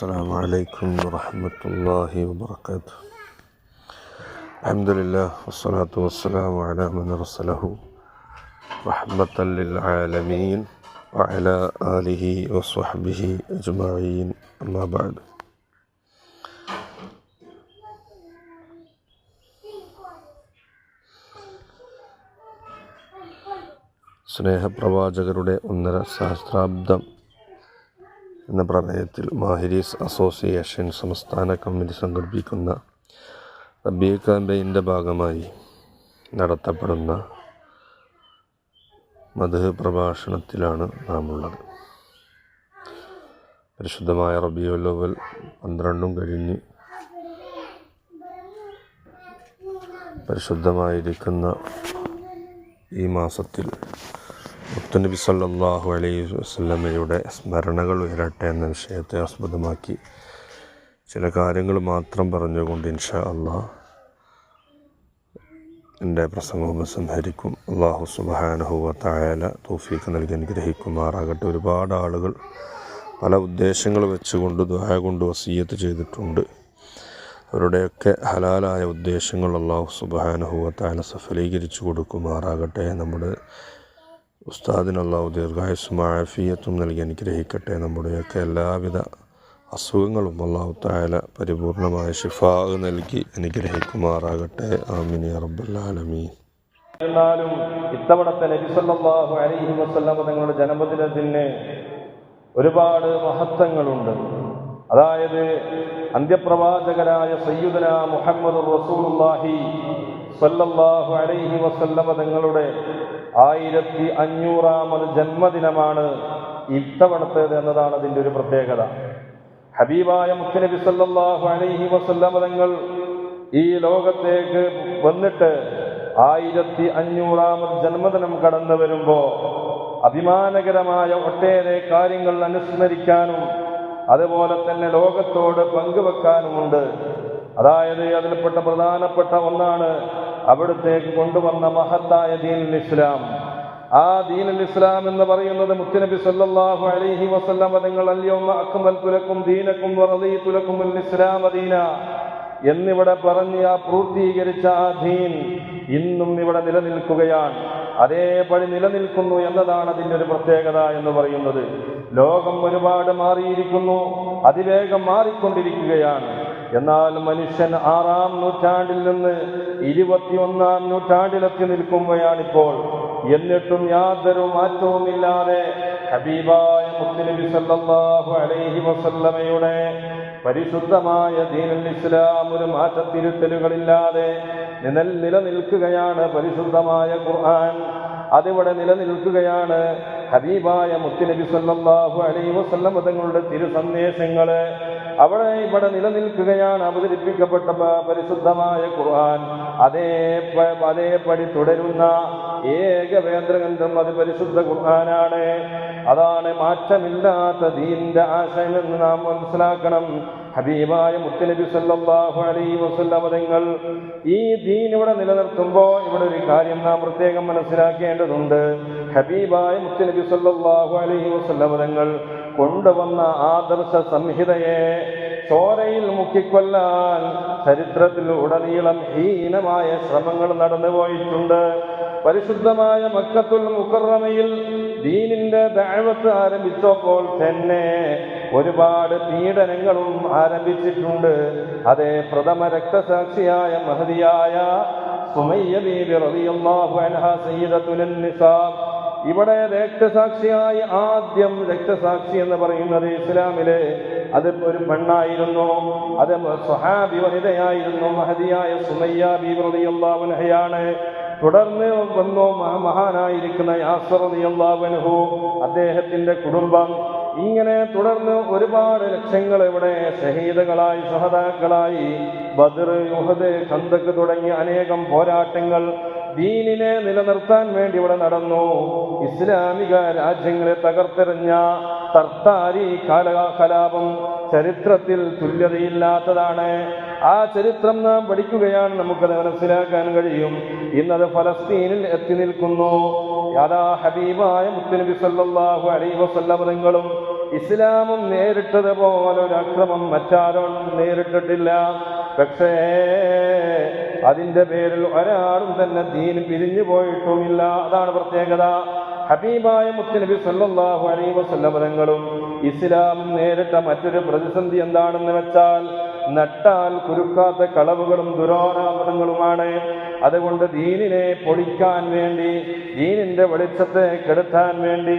السلام عليكم ورحمة الله وبركاته الحمد لله والصلاة والسلام على من أرسله رحمة للعالمين وعلى آله وصحبه أجمعين أما بعد സ്നേഹപ്രവാചകരുടെ ഒന്നര സഹസ്രാബ്ദം എന്ന പ്രമേയത്തിൽ മാഹിരീസ് അസോസിയേഷൻ സംസ്ഥാന കമ്മിറ്റി സംഘടിപ്പിക്കുന്ന റബിയ ക്യാമ്പയിന്റെ ഭാഗമായി നടത്തപ്പെടുന്ന മധു പ്രഭാഷണത്തിലാണ് നാം ഉള്ളത് പരിശുദ്ധമായ റബിയുല്ലവൽ പന്ത്രണ്ടും കഴിഞ്ഞ് പരിശുദ്ധമായിരിക്കുന്ന ഈ മാസത്തിൽ മുത്തുനബി സല്ലാഹു അലൈഹി വസ്ലമയുടെ സ്മരണകൾ ഉയരട്ടെ എന്ന വിഷയത്തെ ആസ്പദമാക്കി ചില കാര്യങ്ങൾ മാത്രം പറഞ്ഞുകൊണ്ട് ഇൻഷാ അള്ളാഹ് എന്റെ പ്രസംഗവും സംഹരിക്കും. അള്ളാഹു സുബാനഹുവ തായാല തോഫീക്ക് നൽകി അനുഗ്രഹിക്കുമാറാകട്ടെ. ഒരുപാട് ആളുകൾ പല ഉദ്ദേശങ്ങൾ വെച്ചുകൊണ്ട് ദ്വായ കൊണ്ട് വസീയത്ത് ചെയ്തിട്ടുണ്ട്. അവരുടെയൊക്കെ ഹലാലായ ഉദ്ദേശങ്ങൾ അള്ളാഹു സുബാനഹുവ തായാല സഫലീകരിച്ചു കൊടുക്കുമാറാകട്ടെ. നമ്മുടെ ഉസ്താദിന് ദീർഘായുസും ആഫിയത്തും നൽകി അനുഗ്രഹിക്കട്ടെ. നമ്മുടെയൊക്കെ എല്ലാവിധ അസുഖങ്ങളും അള്ളാഹു തായാല പരിപൂർണമായ ഷിഫാ നൽകി അനുഗ്രഹിക്കുമാറാകട്ടെ. ആമിനി റബ്ബുല്ലാലമീൻ എന്നാലും ഇത്തവണത്തെ നബിസല്ലാഹു അലൈഹി വസല്ലം തങ്ങളുടെ ജന്മദിനത്തിന് ഒരുപാട് മഹത്വങ്ങളുണ്ട്. അതായത് അന്ത്യപ്രവാചകരായ സയ്യുദന മുഹമ്മദ് റസൂലുള്ളാഹി സല്ലല്ലാഹു അലൈഹി വസല്ലമ തങ്ങളുടെ ആയിരത്തി അഞ്ഞൂറാമത് ജന്മദിനമാണ് ഇത്തവണത്തേത് എന്നതാണ് അതിന്റെ ഒരു പ്രത്യേകത. ഹബീബായ മുത്തനബി സല്ലല്ലാഹു അലൈഹി വസല്ലമ തങ്ങൾ ഈ ലോകത്തേക്ക് വന്നിട്ട് ആയിരത്തി അഞ്ഞൂറാമത് ജന്മദിനം കടന്നു വരുമ്പോൾ അഭിമാനകരമായ ഒട്ടേറെ കാര്യങ്ങൾ അനുസ്മരിക്കാനും അതുപോലെ തന്നെ ലോകത്തോട് പങ്കുവെക്കാനുമുണ്ട്. അതായത് അതിൽപ്പെട്ട പ്രധാനപ്പെട്ട ഒന്നാണ് അവിടത്തേക്ക് കൊണ്ടുവന്ന മഹത്തായ ദീനുൽ ഇസ്ലാം. ആ ദീനുൽ ഇസ്ലാം എന്ന് പറയുന്നത് മുത്തുനബി സല്ലല്ലാഹു അലൈഹി വസല്ലം നിങ്ങൾ അല്യോമ അക്മൽ ലക്കും ദീനക്കും വറദീതു അൽ ഇസ്ലാം എന്നിവിടെ പറഞ്ഞ് ആ പൂർത്തീകരിച്ച ആ ദീൻ ഇന്നും ഇവിടെ നിലനിൽക്കുകയാണ്. അതേപടി നിലനിൽക്കുന്നു എന്നതാണ് അതിന്റെ ഒരു പ്രത്യേകത എന്ന് പറയുന്നത്. ലോകം ഒരുപാട് മാറിയിരിക്കുന്നു. അതിവേഗം മാറിക്കൊണ്ടിരിക്കുകയാണ്. എന്നാൽ മനുഷ്യൻ ആറാം നൂറ്റാണ്ടിൽ നിന്ന് ഇരുപത്തിയൊന്നാം നൂറ്റാണ്ടിലെത്തി നിൽക്കുമ്പോഴാണിപ്പോൾ എന്നിട്ടും യാതൊരു മാറ്റവുമില്ലാതെ ഹബീബായ മുത്തുനബി സല്ലല്ലാഹു അലൈഹി വസല്ലമയുടെ പരിശുദ്ധമായ ദീനുൽ ഇസ്ലാം ഒരു മാറ്റത്തിരുത്തലുകളില്ലാതെ നിനൽ നിലനിൽക്കുകയാണ് പരിശുദ്ധമായ ഖുർആൻ. അതിവിടെ നിലനിൽക്കുകയാണ് ഹബീബായ മുത്തുനബി സല്ലല്ലാഹു അലൈഹി വസല്ലമ തങ്ങളുടെ തിരു സന്ദേശങ്ങൾ അവിടെ ഇവിടെ നിലനിൽക്കുകയാണ് അവതരിപ്പിക്കപ്പെട്ട പരിശുദ്ധമായ ഖുർആൻ. അതേ അതേപടി തുടരുന്ന ഏക വേന്ദ്രഗ്രന്ഥം അത് പരിശുദ്ധ ഖുർആനാണ്. അതാണ് മാറ്റമില്ലാത്ത ദീന്റെ ആശയം എന്ന് നാം മനസ്സിലാക്കണം. ഹബീബായ മുത്തനബി സല്ലല്ലാഹു അലൈഹി വസല്ലം തങ്ങൾ ഈ ദീൻ ഇവിടെ നിലനിർത്തുമ്പോൾ ഇവിടെ ഒരു കാര്യം നാം പ്രത്യേകം മനസ്സിലാക്കേണ്ടതുണ്ട്. ഹബീബായ മുത്തനബി സല്ലാഹു അലൈഹി വസല്ലം തങ്ങൾ കൊണ്ടുവന്ന ആദർശ സംഹിതയെ ചോരയിൽ മുക്കിക്കൊല്ലാൻ ചരിത്രത്തിൽ ഉടനീളം ഹീനമായ ശ്രമങ്ങൾ നടന്നുപോയിട്ടുണ്ട് പരിശുദ്ധമായ മക്കത്തുൽ മുക്കറമയിൽ ദീനിന്റെ ദാഴ്വത്ത് ആരംഭിച്ചപ്പോൾ തന്നെ ഒരുപാട് പീഡനങ്ങളും ആരംഭിച്ചിട്ടുണ്ട്. അതേ പ്രഥമ രക്തസാക്ഷിയായ മഹതിയായ സുമയ്യ ബീബി നിസാ ഇവിടെ രക്തസാക്ഷിയായി ആദ്യം രക്തസാക്ഷി എന്ന് പറയുന്നത് ഇസ്ലാമിലെ അത് ഒരു പെണ്ണായിരുന്നു അത് സ്വഹാബി വനിതയായിരുന്നു മഹതിയായ സുമയ്യ അൻഹയാണ്. തുടർന്ന് വന്നു മഹ- മഹാനായിരിക്കുന്ന യാസർ അൻഹു അദ്ദേഹത്തിന്റെ കുടുംബം. ഇങ്ങനെ തുടർന്ന് ഒരുപാട് ലക്ഷങ്ങൾ ഇവിടെ ഷഹീദുകളായി സഹതാക്കളായി ബദർ യുഹദ് ഖന്തക്ക് തുടങ്ങി അനേകം പോരാട്ടങ്ങൾ ദീനിനെ നിലനിർത്താൻ വേണ്ടി ഇവിടെ നടന്നു. ഇസ്ലാമിക രാജ്യങ്ങളെ തകർത്തെറിഞ്ഞ തർത്താരി കാല കലാപം ചരിത്രത്തിൽ തുല്യതയില്ലാത്തതാണ്. ആ ചരിത്രം നാം പഠിക്കുകയാണ് നമുക്കത് മനസ്സിലാക്കാൻ കഴിയും. ഇന്നത് ഫലസ്തീനിൽ എത്തി നിൽക്കുന്നു. യഥാ ഹബീബായ മുത്തനബി സല്ലാഹു അലൈഹി വസല്ലം തങ്ങളും ഇസ്ലാമും നേരിട്ടതുപോലെ ഒരു അക്രമം മറ്റാരും നേരിട്ടിട്ടില്ല. പക്ഷേ അതിന്റെ പേരിൽ ഒരാളും തന്നെ ദീൻ പിരിഞ്ഞു പോയിട്ടുമില്ല. അതാണ് പ്രത്യേകത. ഹബീബായ മുത്തനബി സല്ലാഹു അലൈഹി വസല്ലം തങ്ങളും ഇസ്ലാം നേരിട്ട മറ്റൊരു പ്രതിസന്ധി എന്താണെന്ന് വെച്ചാൽ നട്ടാൽ കുരുക്കാത്ത കളവുകളും ദുരോരാമതങ്ങളുമാണ് അതുകൊണ്ട് ദീനിനെ പൊളിക്കാൻ വേണ്ടി ദീനിന്റെ വെളിച്ചത്തെ കെടുത്താൻ വേണ്ടി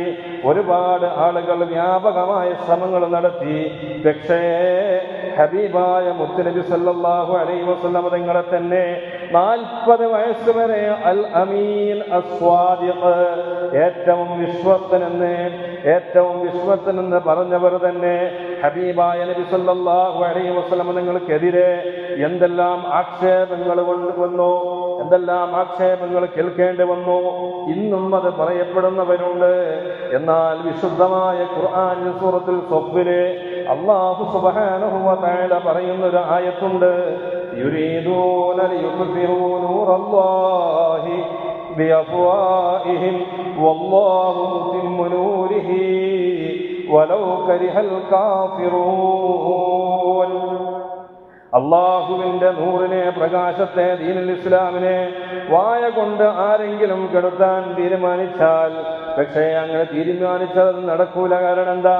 ഒരുപാട് ആളുകൾ വ്യാപകമായ ശ്രമങ്ങൾ നടത്തി. പക്ഷേ ഹബീബായ മുത്തനബി സല്ലാഹു അലൈ വസല്ലം തങ്ങളെ തന്നെ നാൽപ്പത് വയസ്സ് വരെ അൽ അമീൻ ഏറ്റവും വിശ്വസ്തനെന്ന് ഏറ്റവും വിശ്വസ്തനെന്ന് പറഞ്ഞവർ തന്നെ ഹബീബായ നബി സല്ലാഹു അലൈ വസ്ലമ നിങ്ങൾക്കെതിരെ എന്തെല്ലാം ആക്ഷേപങ്ങൾ കൊണ്ടുവന്നു എന്തെല്ലാം ആക്ഷേപങ്ങൾ കേൾക്കേണ്ടി വന്നു ഇന്നും അത് പറയപ്പെടുന്നവരുണ്ട്. എന്നാൽ വിശുദ്ധമായ ഖുർആൻ സൂറത്തുൽ സ്വബ്ബിൽ അള്ളാഹു തആല പറയുന്ന ഒരു ആയത്തുണ്ട്. അള്ളാഹുവിന്റെ നൂറിനെ പ്രകാശത്തെ ദീനുൽ ഇസ്ലാമിനെ വായ കൊണ്ട് ആരെങ്കിലും കെടുത്താൻ തീരുമാനിച്ചാൽ പക്ഷേ അങ്ങനെ തീരുമാനിച്ചത് നടക്കൂല. കാരണം എന്താ?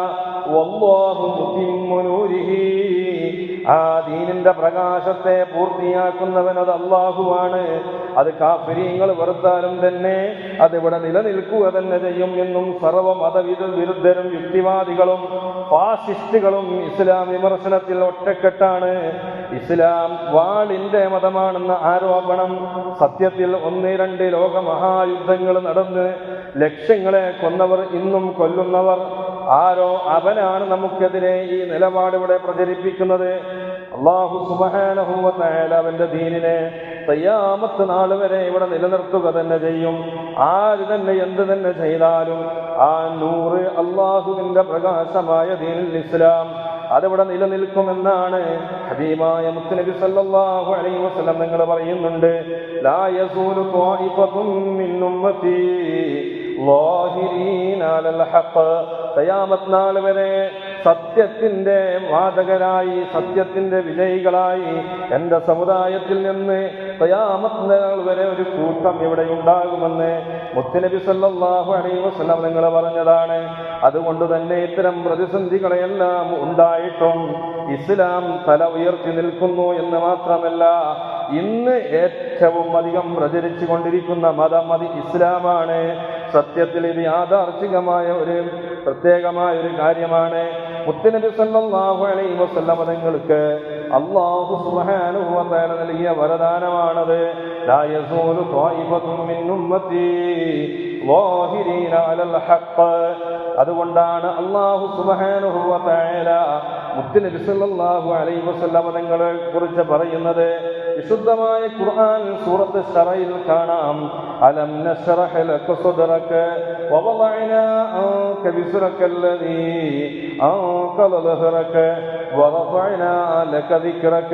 ആ ദീനിന്റെ പ്രകാശത്തെ പൂർത്തിയാക്കുന്നവനത് അള്ളാഹുവാണ് അത് കാഫര്യങ്ങൾ വെറുത്താലും തന്നെ അതിവിടെ നിലനിൽക്കുക തന്നെ ചെയ്യും എന്നും സർവ മതവിരു വിരുദ്ധരും യുക്തിവാദികളും ഫാസിസ്റ്റുകളും ഇസ്ലാം വിമർശനത്തിൽ ഒറ്റക്കെട്ടാണ്. ഇസ്ലാം വാളിന്റെ മതമാണെന്ന ആരോപണം. സത്യത്തിൽ ഒന്ന് രണ്ട് ലോകമഹായുദ്ധങ്ങൾ നടന്ന് ലക്ഷ്യങ്ങളെ കൊന്നവർ ഇന്നും കൊല്ലുന്നവർ ആരോ അവനാണ് നമുക്കെതിരെ ഈ നിലപാട് ഇവിടെ പ്രചരിപ്പിക്കുന്നത്. അള്ളാഹു സുബാനഹുവല അവന്റെ ദീനിനെ തയ്യാമത്ത് നാൾ വരെ ഇവിടെ നിലനിർത്തുക തന്നെ ചെയ്യും. ആര് തന്നെ എന്ത് തന്നെ ചെയ്താലും ആ നൂറ് അള്ളാഹുവിന്റെ പ്രകാശമായ ദീനിൽ ഇസ്ലാം അതിവിടെ നിലനിൽക്കുമെന്നാണ് ഹബീബായ മുത്തുനബി സല്ലല്ലാഹു അലൈഹി വസല്ലം നിങ്ങൾ പറയുന്നുണ്ട്. ലാ യസൂലു ത്വായിഫത്തും മിൻ ഖിയാമത്ത് നാൾ വരെ സത്യത്തിന്റെ വാചകരായി സത്യത്തിന്റെ വിജയികളായി എന്റെ സമുദായത്തിൽ നിന്ന് ഖിയാമത്ത് നാൾ വരെ ഒരു കൂട്ടം ഇവിടെ ഉണ്ടാകുമെന്ന് മുത്തുനബി സല്ലല്ലാഹു അലൈഹി വസല്ലം നിങ്ങൾ പറഞ്ഞതാണ് അതുകൊണ്ട് തന്നെ ഇത്തരം പ്രതിസന്ധികളെല്ലാം ഉണ്ടായിട്ടും ഇസ്ലാം തല ഉയർത്തി നിൽക്കുന്നു എന്ന് മാത്രമല്ല ഇന്ന് ഏറ്റവും അധികം പ്രചരിച്ചു കൊണ്ടിരിക്കുന്ന മതം അത് ഇസ്ലാമാണ്. സത്യത്തിൽ ഇത് യാഥാർത്ഥികമായ ഒരു പ്രത്യേകമായ ഒരു കാര്യമാണ്. മുത്തനബി സല്ലാഹു അലൈ വസല്ലം തങ്ങൾക്ക് അല്ലാഹു സുബ്ഹാനഹു വ തആല നൽകിയ വരദാനമാണത്. ലാ യസൂലു ത്വായിഫത്തും മിൻ ഉമ്മത്തി ളാഹിരീന അലൽ ഹഖ് അതുകൊണ്ടാണ് അല്ലാഹു സുബ്ഹാനഹു വ തആല മുത്തുനബി സല്ലല്ലാഹു അലൈഹി വസല്ലം തങ്ങളെ കുറിച്ച് പറയുന്നത് വിശുദ്ധമായ ഖുർആൻ സൂറത്ത് ശറയിൽ കാണാം അലം നശ്റഹ് ലക സദ്റക വവളഅനാ അൻക ബിസ്റക الذي أنقض ظهرك ورفعنا لك ذكرك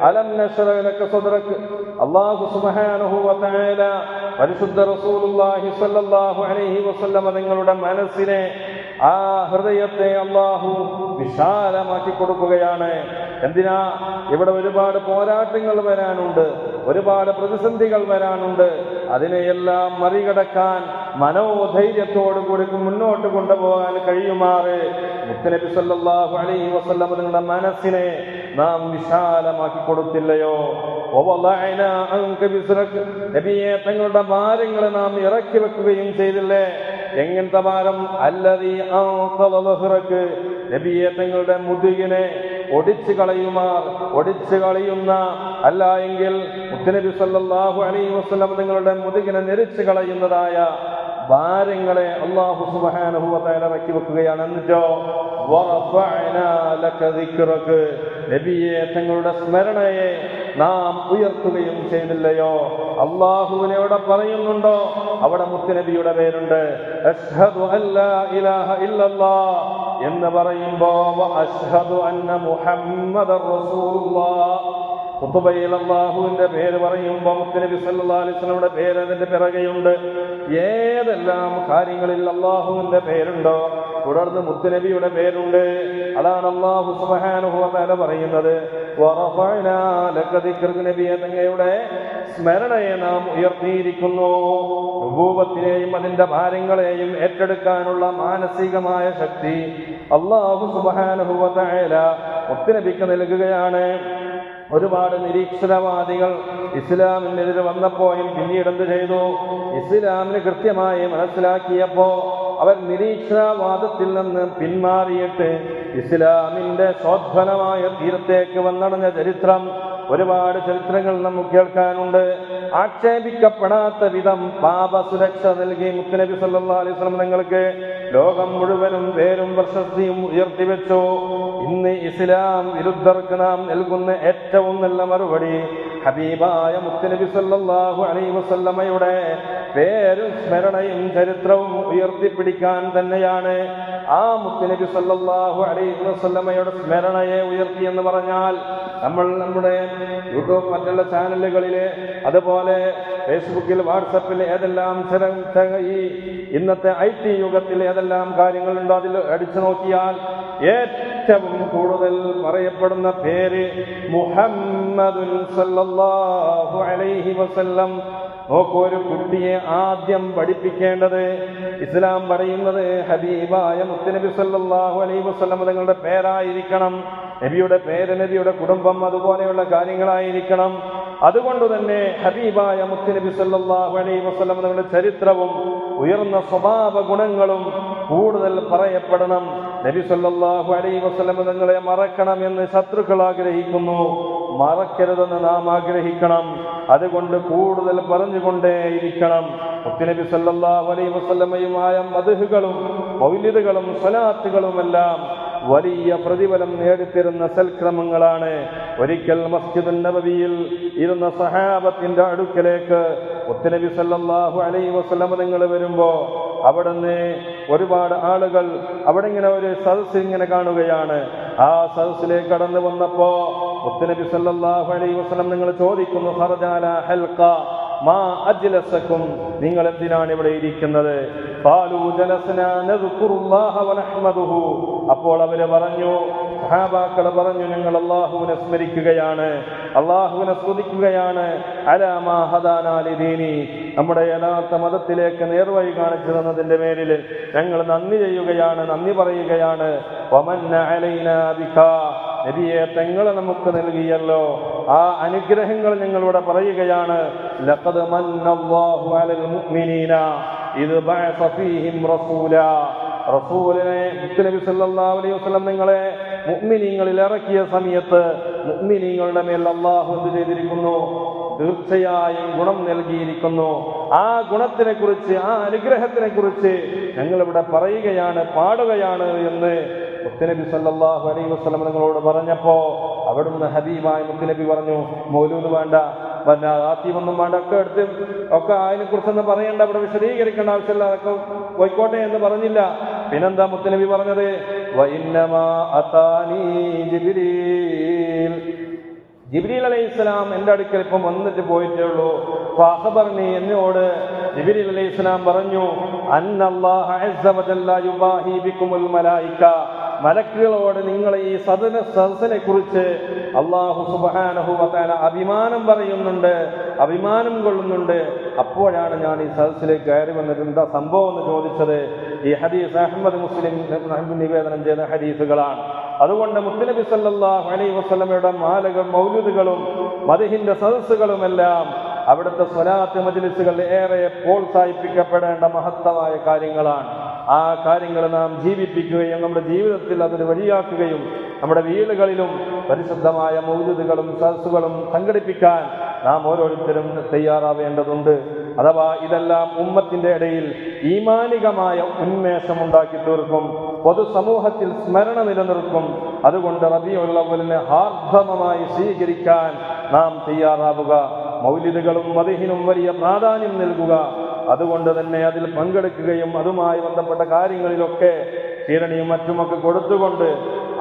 ألم نشرح لك صدرك അള്ളാഹു സുബഹാനുഭവത്തായ പരിശുദ്ധ റസൂലുള്ളാഹി സ്വല്ലല്ലാഹു അലൈഹി വസല്ലമ നിങ്ങളുടെ മനസ്സിനെ ആ ഹൃദയത്തെ അള്ളാഹു വിശാലമാക്കി കൊടുക്കുകയാണ്. എന്തിനാ? ഇവിടെ ഒരുപാട് പോരാട്ടങ്ങൾ വരാനുണ്ട് ഒരുപാട് പ്രതിസന്ധികൾ വരാനുണ്ട്. അതിനെയെല്ലാം മറികടക്കാൻ മനോധൈര്യത്തോടുകൂടി മുന്നോട്ട് കൊണ്ടുപോകാൻ കഴിയുമാറ്. മുത്തനബി സല്ലാഹു അലൈഹി വസല്ലം നിങ്ങളുടെ മനസ്സിനെ നാം വിശാലമാക്കി കൊടുത്തില്ലയോ? നബിയെ തങ്ങളുടെ ഭാരങ്ങളെ നാം ഇറക്കി വെക്കുകയും ചെയ്തില്ലേ? എങ്ങനത്തെ ഭാരം? അല്ലതി ആഹ്റക്ക്. നബിയെ തങ്ങളുടെ മുതുകിനെ ഒടിച്ചു കളയുമാർ ഒടിച്ചു കളയുന്ന അല്ല എങ്കിൽ മുത്തനബി സല്ലല്ലാഹു അലൈഹി വസല്ലം നിങ്ങളുടെ മുതുകിനെ നെരിച്ചു കളയുന്നതായ ഭാരങ്ങളെ അള്ളാഹു തആല ഇറക്കി വെക്കുകയാണ്. എന്നിട്ടോ. നബിയെ തങ്ങളുടെ സ്മരണയെ നാം ഉയർത്തുകയും ചെയ്തില്ലയോ അള്ളാഹുവിനെ എവിടെ പറയുന്നുണ്ടോ? അവിടെ മുത്തുനബിയുടെ പേരുണ്ട്. എന്ന് പറയുമ്പോ അഷ്ഹദു അന്ന അള്ളാഹുവിന്റെ പേര് പറയുമ്പോൾ മുത്തനബി വസല്ലമയുടെ പേര് അതിന്റെ പിറകെയുണ്ട്. ഏതെല്ലാം കാര്യങ്ങളിൽ അള്ളാഹുവിന്റെ പേരുണ്ടോ? തുടർന്ന് മുത്തനബിയുടെ പേരുണ്ട്. അതാണ് അള്ളാഹു തആല പറയുന്നത്. നബിയെ തങ്ങളുടെ സ്മരണയെ നാം ഉയർത്തിയിരിക്കുന്നു. ഭൂപത്തിനെയും അതിന്റെ ഭാരങ്ങളെയും ഏറ്റെടുക്കാനുള്ള മാനസികമായ ശക്തി അള്ളാഹു തആല മുത്തുനബിക്ക് നൽകുകയാണ്. ഒരുപാട് നിരീക്ഷണവാദികൾ ഇസ്ലാമിനെതിരെ വന്നപ്പോഴും പിന്നീട് എന്ത് ചെയ്തു? ഇസ്ലാമിന് കൃത്യമായി മനസ്സിലാക്കിയപ്പോ അവർ നിരീക്ഷണവാദത്തിൽ നിന്ന് പിന്മാറിയിട്ട് ഇസ്ലാമിന്റെ ശോധനമായ തീരത്തേക്ക് വന്നടഞ്ഞ ചരിത്രം ഒരുപാട് ചരിത്രങ്ങൾ നമുക്ക് കേൾക്കാനുണ്ട്. ആക്ഷേപിക്കപ്പെടാത്ത വിധം പാപ സുരക്ഷ നൽകി മുത്തനബി സല്ലാ അലൈഹി സ്വലം നിങ്ങൾക്ക് ലോകം മുഴുവനും പേരും പ്രശസ്തിയും ഉയർത്തിവെച്ചു. ഇന്ന് ഇസ്ലാം വിരുദ്ധർക്ക് നാം നൽകുന്ന ഏറ്റവും നല്ല മറുപടി ഹബീബായ മുത്തനബി സല്ലാഹു അലൈ വസല്ലമ്മയുടെ പേരും സ്മരണയും ചരിത്രവും ഉയർത്തിപ്പിടിക്കാൻ തന്നെയാണ് ആ മുത്തനബി സല്ലാഹു അലൈ വസല്ലമ്മയുടെ സ്മരണയെ ഉയർത്തി എന്ന് പറഞ്ഞാൽ നമ്മൾ നമ്മുടെ യൂട്യൂബ് മറ്റുള്ള ചാനലുകളിലെ അതുപോലെ ഫേസ്ബുക്കിൽ വാട്സപ്പിൽ ഏതെല്ലാം ഈ ഇന്നത്തെ ഐ ടി യുഗത്തിൽ ഏതെല്ലാം കാര്യങ്ങളുണ്ടോ അതിൽ അടിച്ചു നോക്കിയാൽ ഏറ്റവും കൂടുതൽ പറയപ്പെടുന്ന പേര് മുഹമ്മദുൽ സല്ലല്ലാഹു അലൈഹി വസല്ലം. ഒരു കുട്ടിയെ ആദ്യം പഠിപ്പിക്കേണ്ടത് ഇസ്ലാം പറയുന്നത് ഹബീബായ മുത്തനബി സല്ലാഹു അലൈഹി വസ്ലം തങ്ങളുടെ പേരായിരിക്കണം. നബിയുടെ പേര് നബിയുടെ കുടുംബം അതുപോലെയുള്ള കാര്യങ്ങളായിരിക്കണം. അതുകൊണ്ട് തന്നെ ഹബീബായ മുത്തനബി സല്ലാഹു അലൈഹി വസ്ലം തങ്ങളുടെ ചരിത്രവും ഉയർന്ന സ്വഭാവ ഗുണങ്ങളും കൂടുതൽ പറയപ്പെടണം. നബി സല്ലാഹു അലൈഹി വസ്ലം തങ്ങളെ മറക്കണം എന്ന് ശത്രുക്കൾ ആഗ്രഹിക്കുന്നു. മറക്കരുതെന്ന് നാം ആഗ്രഹിക്കണം. അതുകൊണ്ട് കൂടുതൽ പറഞ്ഞുകൊണ്ടേയിരിക്കണം മുത്തനബി സല്ലല്ലാഹു അലൈഹി വസല്ലമയുമായ മധുഹുകളും മൗല്യതകളും സലാത്തുകളുമെല്ലാം വലിയ പ്രതിഫലം നേടിത്തരുന്ന സൽക്രമങ്ങളാണ്. ഒരിക്കൽ മസ്ജിദ് നബവിയിൽ ഇരുന്ന സഹാബത്തിന്റെ അടുക്കലേക്ക് മുത്തനബി സല്ലാഹു അലൈ വസ്ലമ നിങ്ങൾ വരുമ്പോ അവിടുന്ന് ഒരുപാട് ആളുകൾ അവിടെ ഇങ്ങനെ ഒരു സദസ് ഇങ്ങനെ കാണുകയാണ്. ആ സദസ്സിലേക്ക് കടന്നു വന്നപ്പോ മുത്തുനബി സല്ലല്ലാഹു അലൈഹി വസല്ലം നിങ്ങൾ ചോദിക്കുന്നു ഖർജാല ഹൽഖ മാ അജ്ലസക്കും നിങ്ങൾ എന്തിനാണ് ഇവിടെ ഇരിക്കുന്നത്? ഖാലൂ ജലസ്നാ നദ്കുറുല്ലാഹ വനഹ്മദുഹു. അപ്പോൾ അവർ പറഞ്ഞു സഹാബാക്കൾ പറഞ്ഞു ഞങ്ങൾ അള്ളാഹുവിനെ സ്മരിക്കുകയാണ് അള്ളാഹുവിനെ സ്തുതിക്കുകയാണ്. അലാമാഹദാനാലിദീനി നമ്മുടെ യഥാർത്ഥ മതത്തിലേക്ക് നേർവഴി കാണിച്ചു തന്നതിന്റെ പേരിൽ ഞങ്ങൾ നന്ദി ചെയ്യുകയാണ് നന്ദി പറയുകയാണ്. നബിയെ തങ്ങളെ നമുക്ക് നൽകിയല്ലോ. ആ അനുഗ്രഹങ്ങൾ ഞങ്ങളിവിടെ പറയുകയാണ്. മന്നല്ലാഹു മുഅ്മിനീന. ഇത് ബഅസ ഫീഹിം റസൂല. നബി സല്ലല്ലാഹു അലൈഹി നിങ്ങളെ മുഅ്മിനീങ്ങളിൽ ഇറക്കിയ സമയത്ത് മുഅ്മിനീങ്ങളുടെ മേൽ അള്ളാഹു എന്ത് ചെയ്തിരിക്കുന്നു? തീർച്ചയായും ഗുണം നൽകിയിരിക്കുന്നു. ആ ഗുണത്തിനെ കുറിച്ച് ആ അനുഗ്രഹത്തിനെ കുറിച്ച് ഞങ്ങളിവിടെ പറയുകയാണ് പാടുകയാണ് എന്ന് മുത്തുനബി സല്ലാഹു അലൈ വസ്ലം നിങ്ങളോട് പറഞ്ഞപ്പോ അവിടുന്ന് ഹബീബായ മുത്തനബി പറഞ്ഞു മൗലൂന്ന് വേണ്ട പിന്നെ ആത്തിമൊന്നും വേണ്ട ഒക്കെ എടുത്ത് ഒക്കെ അതിനെ കുറിച്ചൊന്നും പറയണ്ട ഇവിടെ വിശദീകരിക്കേണ്ട ആവശ്യമില്ല അതൊക്കെ പോയിക്കോട്ടെ എന്ന് പറഞ്ഞില്ല. പിന്നെന്താ മുത്തനബി പറഞ്ഞത്? ജിബിരി അലൈഹി ഇസ്ലാം എന്റെ അടുക്കൽ ഇപ്പം വന്നിട്ട് പോയിട്ടേ ഉള്ളൂ. ഫാഹബർണി എന്നോട് ജിബ്രീൽ അലൈഹി ഇസ്ലാം പറഞ്ഞു അന്നല്ലാഹ അസ്സ വജല്ല യുബാഹി ബിക്കുമുൽ മലായിക. മലക്കുകളോട് നിങ്ങൾ ഈ സദന സദസ്സിനെ കുറിച്ച് അള്ളാഹു സുബാനഹു വത്താന അഭിമാനം പറയുന്നുണ്ട് അഭിമാനം കൊള്ളുന്നുണ്ട്. അപ്പോഴാണ് ഞാൻ ഈ സദസ്സിലേക്ക് കയറി വന്നത് എന്താ സംഭവം എന്ന് ചോദിച്ചത്? ഈ ഹദീസ് അഹമ്മദ് മുസ്ലിം നിവേദനം ചെയ്ത ഹദീസുകളാണ്. അതുകൊണ്ട് മുത്തനബി സല്ലല്ലാഹു അലൈഹി വസല്ലമയുടെ മാലകൾ മൗലൂദുകളും മദഹിന്റെ സദസ്സുകളുമെല്ലാം അവിടുത്തെ സ്വലാത്ത് മജ്ലിസുകൾ ഏറെ പ്രോത്സാഹിപ്പിക്കപ്പെടേണ്ട മഹത്തമായ കാര്യങ്ങളാണ്. ആ കാര്യങ്ങൾ നാം ജീവിപ്പിക്കുകയും നമ്മുടെ ജീവിതത്തിൽ അതൊരു വഴിയാക്കുകയും നമ്മുടെ വീടുകളിലും പരിശുദ്ധമായ മൗജുദുകളും സദസ്സുകളും സംഘടിപ്പിക്കാൻ നാം ഓരോരുത്തരും തയ്യാറാവേണ്ടതുണ്ട്. അഥവാ ഇതെല്ലാം ഉമ്മത്തിന്റെ ഇടയിൽ ഈമാനികമായ ഉന്മേഷം ഉണ്ടാക്കി തീർക്കും. പൊതുസമൂഹത്തിൽ സ്മരണ നിലനിർത്തും. അതുകൊണ്ട് റബിയുള്ളവലിനെ ഹാർദമമായി സ്വീകരിക്കാൻ നാം തയ്യാറാവുക. മൗലിദുകളും മതിഹിനും വലിയ പ്രാധാന്യം നൽകുക. അതുകൊണ്ട് തന്നെ അതിൽ പങ്കെടുക്കുകയും അതുമായി ബന്ധപ്പെട്ട കാര്യങ്ങളിലൊക്കെ ക്ഷീരണിയും മറ്റുമൊക്കെ കൊടുത്തുകൊണ്ട്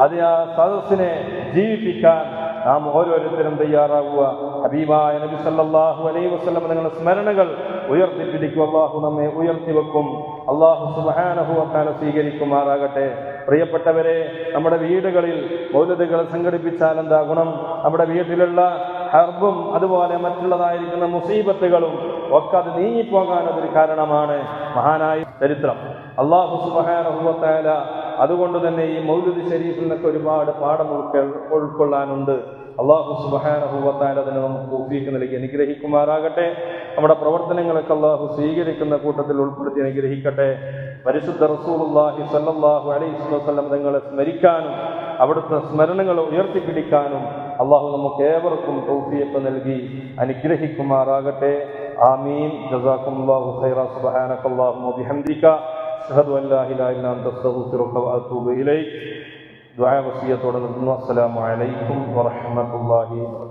അത് ആ സദസ്സിനെ ജീവിപ്പിക്കാൻ നാം ഓരോരുത്തരും തയ്യാറാവുക. ഹബീബായ നബി സല്ലാഹു അലൈ വസ്ലം നിങ്ങളുടെ സ്മരണകൾ ഉയർത്തിപ്പിടിക്കും. അള്ളാഹു നമ്മെ ഉയർത്തി വെക്കും. അള്ളാഹു സുബ്ഹാനഹു വതആല സ്വീകരിക്കുമാറാകട്ടെ. പ്രിയപ്പെട്ടവരെ നമ്മുടെ വീടുകളിൽ മൗലതകൾ സംഘടിപ്പിച്ചാൽ എന്താ ഗുണം? നമ്മുടെ വീട്ടിലുള്ള ഹർബും അതുപോലെ മറ്റുള്ളതായിരിക്കുന്ന മുസീബത്തുകളും ഒക്കെ അത് നീങ്ങിപ്പോകാൻ അതൊരു കാരണമാണ്. മഹാനായ ചരിത്രം. അള്ളാഹു സുബാനുഭവത്തായ അതുകൊണ്ട് തന്നെ ഈ മൗലുദ് ഷരീഫിൽ നിന്നൊക്കെ ഒരുപാട് പാഠം ഉൾക്കൊ ഉൾക്കൊള്ളാനുണ്ട്. അള്ളാഹു സുബഹാനഹുവത്താൽ അതിന് നമുക്ക് തൗഫീക്ക് നൽകി അനുഗ്രഹിക്കുമാറാകട്ടെ. നമ്മുടെ പ്രവർത്തനങ്ങളൊക്കെ അള്ളാഹു സ്വീകരിക്കുന്ന കൂട്ടത്തിൽ ഉൾപ്പെടുത്തി അനുഗ്രഹിക്കട്ടെ. പരിശുദ്ധ റസൂലുള്ളാഹി സല്ലാഹു അലൈഹി വസല്ലം തങ്ങളെ സ്മരിക്കാനും അവിടുത്തെ സ്മരണകളെ ഉയർത്തിപ്പിടിക്കാനും അള്ളാഹു നമുക്ക് ഏവർക്കും തൗഫീഖ് നൽകി അനുഗ്രഹിക്കുമാറാകട്ടെ. ആമീൻ. ജസാക്കുമുല്ലാഹു ഖൈറ. സുബ്ഹാനകല്ലാഹു വബിഹംദിക. അഷ്ഹദു അൻ ലാ ഇലാഹ ഇല്ല അൻത അസ്തഗ്ഫിറുക വഅതൂബു ഇലൈക്. ദുആ വസിയത്തോടെ നിർത്തുന്നു. അസ്സലാമു അലൈക്കും വറഹ്മത്തുള്ളാഹി